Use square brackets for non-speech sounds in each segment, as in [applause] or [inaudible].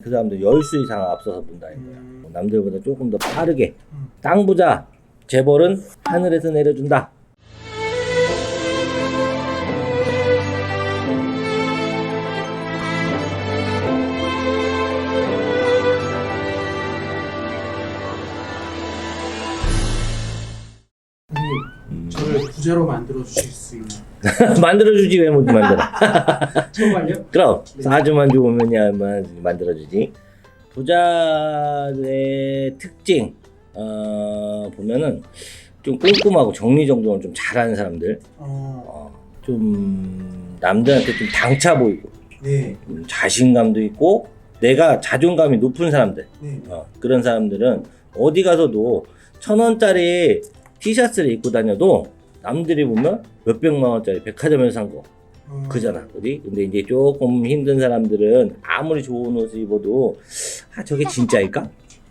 그 사람들 열수 이상 앞서서 본다. 이거야. 음. 남들보다 조금 더 빠르게. 음. 땅 부자 재벌은 하늘에서 내려준다. 음. 저를 부자로 만들어 주실 수 있나요? [laughs] 만들어주지 왜 못 만들어? [laughs] 정말요? 그럼 네. 사주만 좋으면야만 만들어주지. 부자의 특징 어, 보면은 좀 꼼꼼하고 정리정돈을 좀 잘하는 사람들, 어, 어, 좀 남들한테 좀 당차 보이고 네, 음, 자신감도 있고 내가 자존감이 높은 사람들 네. 어, 그런 사람들은 어디 가서도 천 원짜리 티셔츠를 입고 다녀도 남들이 보면 몇백만 원짜리 백화점에서 산거 어, 그잖아, 그지? 근데 이제 조금 힘든 사람들은 아무리 좋은 옷을 입어도 아 저게 진짜일까?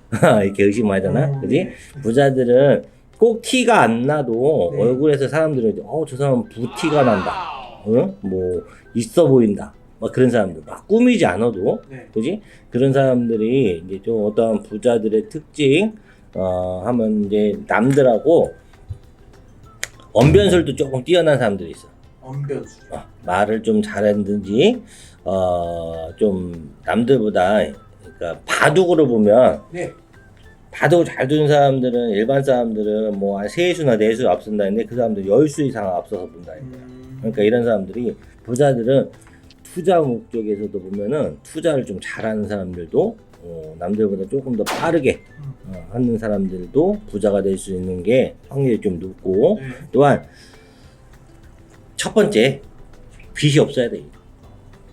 [laughs] 이렇게 의심하잖아, 어, 그지? 네. 부자들은 꼭 티가 안 나도 네. 얼굴에서 사람들은 어 저 사람 은 부티가 난다, 응? 뭐 있어 보인다, 막 그런 사람들 막 꾸미지 않아도 네. 그지? 그런 사람들이 이제 좀 어떠한 부자들의 특징, 어, 하면 이제 남들하고 언변술도 조금 뛰어난 사람들이 있어. 언변수. 어, 말을 좀 잘했든지, 어, 좀 남들보다, 그러니까 바둑으로 보면, 네. 바둑을 잘 두는 사람들은, 일반 사람들은 뭐 한 세 수나 네 수 앞선다 했는데 그 사람들 열 수 이상 앞서서 본다. 음, 그러니까 이런 사람들이 부자들은 투자 목적에서도 보면은 투자를 좀 잘하는 사람들도 어, 남들보다 조금 더 빠르게 음, 어, 하는 사람들도 부자가 될 수 있는 게 확률이 좀 높고 네. 또한 첫 번째 빚이 없어야 돼.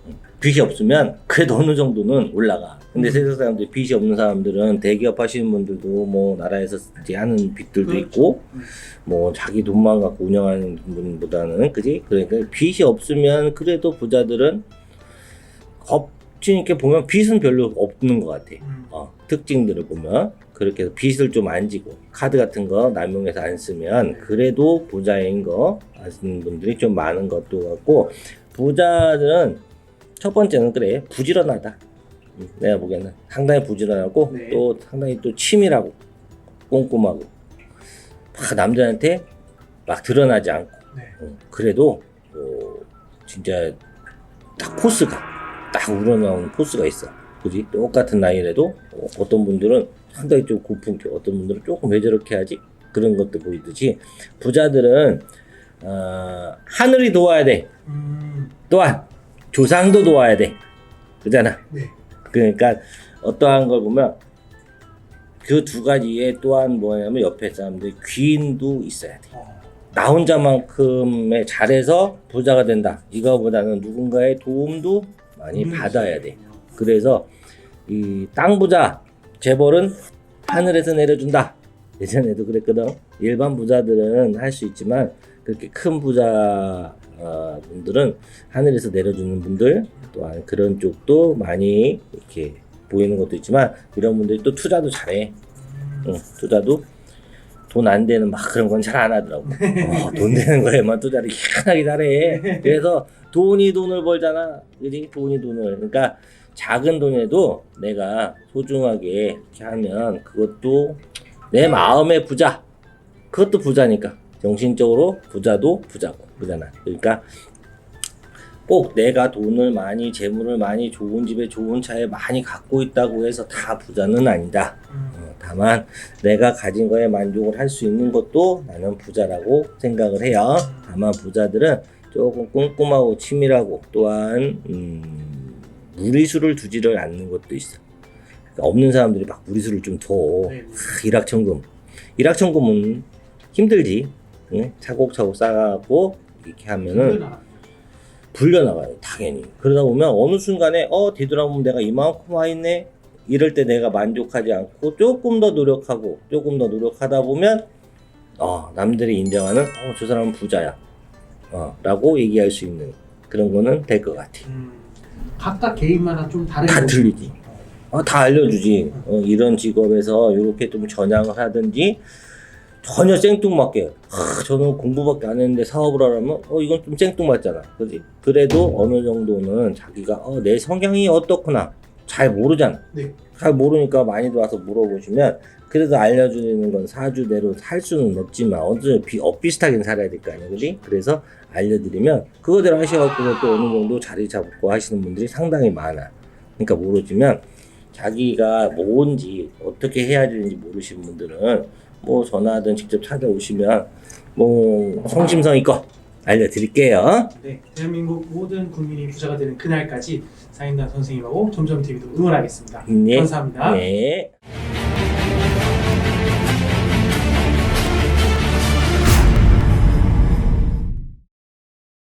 응. 빚이 없으면 그래도 어느 정도는 올라가. 근데 음. 세상 사람들 빚이 없는 사람들은 대기업 하시는 분들도 뭐 나라에서 이제 하는 빚들도 그렇죠. 있고 음. 뭐 자기 돈만 갖고 운영하는 분보다는 그지? 그러니까 빚이 없으면 그래도 부자들은 겁 진 있게 보면 빚은 별로 없는 것 같아. 음, 어, 특징들을 보면 그렇게 해서 빚을 좀 안 지고 카드 같은 거 남용해서 안 쓰면 그래도 부자인 거 아시는 분들이 좀 많은 것도 같고 부자들은 첫 번째는 그래 부지런하다 음, 내가 보기에는 상당히 부지런하고 네. 또 상당히 또 치밀하고 꼼꼼하고 막 남들한테 막 드러나지 않고 네. 어, 그래도 어, 진짜 딱 포스가 딱 우러나오는 포스가 있어. 그지? 똑같은 어, 어떤 분들은 상당히 좀 고품격, 어떤 분들은 조금 왜 저렇게 하지? 그런 것도 보이듯이 부자들은 어, 하늘이 도와야 돼. 음, 또한 조상도 도와야 돼. 그잖아. 네. 그러니까 어떠한 걸 보면 그 두 가지에 또한 뭐냐면 옆에 사람들 귀인도 있어야 돼. 어, 나 혼자만큼의 잘해서 부자가 된다. 이거보다는 누군가의 도움도 많이 음, 받아야 돼. 그래서 이 땅 부자 재벌은 하늘에서 내려준다. 예전에도 그랬거든. 일반 부자들은 할 수 있지만 그렇게 큰 부자 어, 분들은 하늘에서 내려주는 분들 또한 그런 쪽도 많이 이렇게 보이는 것도 있지만 이런 분들이 또 투자도 잘해. 음, 응, 투자도 돈 안 되는 막 그런 건 잘 안 하더라고. 어, 돈 되는 거에만 투자를 희한하게 잘해. 그래서 돈이 돈을 벌잖아. 그지? 돈이 돈을. 그러니까 작은 돈에도 내가 소중하게 이렇게 하면 그것도 내 마음의 부자. 그것도 부자니까. 정신적으로 부자도 부자고. 그잖아. 그러니까 꼭 내가 돈을 많이, 재물을 많이, 좋은 집에 좋은 차에 많이 갖고 있다고 해서 다 부자는 아니다. 음, 어, 다만 내가 가진 거에 만족을 할 수 있는 것도 나는 부자라고 생각을 해요. 다만 부자들은 조금 꼼꼼하고 치밀하고 또한 음, 무리수를 두지를 않는 것도 있어. 그러니까 없는 사람들이 막 무리수를 좀 둬. 네. 아, 일확천금. 일확천금은 힘들지. 응? 차곡차곡 쌓아갖고 이렇게 하면은. 불려나가요, 당연히. 그러다 보면 어느 순간에, 어, 뒤돌아보면 내가 이만큼 와 있네? 이럴 때 내가 만족하지 않고 조금 더 노력하고 조금 더 노력하다 보면, 어, 남들이 인정하는, 어, 저 사람은 부자야. 어, 라고 얘기할 수 있는 그런 거는 될 것 같아. 음, 각각 개인마다 좀 다른 다 거- 틀리지. 어, 다 알려주지. 어, 이런 직업에서 이렇게 좀 전향을 하든지, 전혀 생뚱맞게 하, 저는 공부밖에 안 했는데 사업을 하려면 어 이건 좀 생뚱맞잖아 그지 그래도 어느 정도는 자기가 어, 내 성향이 어떻구나 잘 모르잖아. 네. 잘 모르니까 많이들 와서 물어보시면 그래도 알려주는 건 사주대로 살 수는 없지만 어느 비 엇비슷하게 살아야 될 거 아니야, 그지? 그래서 알려드리면 그거대로 하셔갖고 또 어느 정도 자리 잡고 하시는 분들이 상당히 많아. 그러니까 모르지만 자기가 뭔지 어떻게 해야 되는지 모르시는 분들은 뭐 전화든 직접 찾아오시면 뭐 성심성의껏 알려드릴게요. 네, 대한민국 모든 국민이 부자가 되는 그날까지 사인단 선생님하고 점점 TV도 응원하겠습니다. 네. 감사합니다. 네.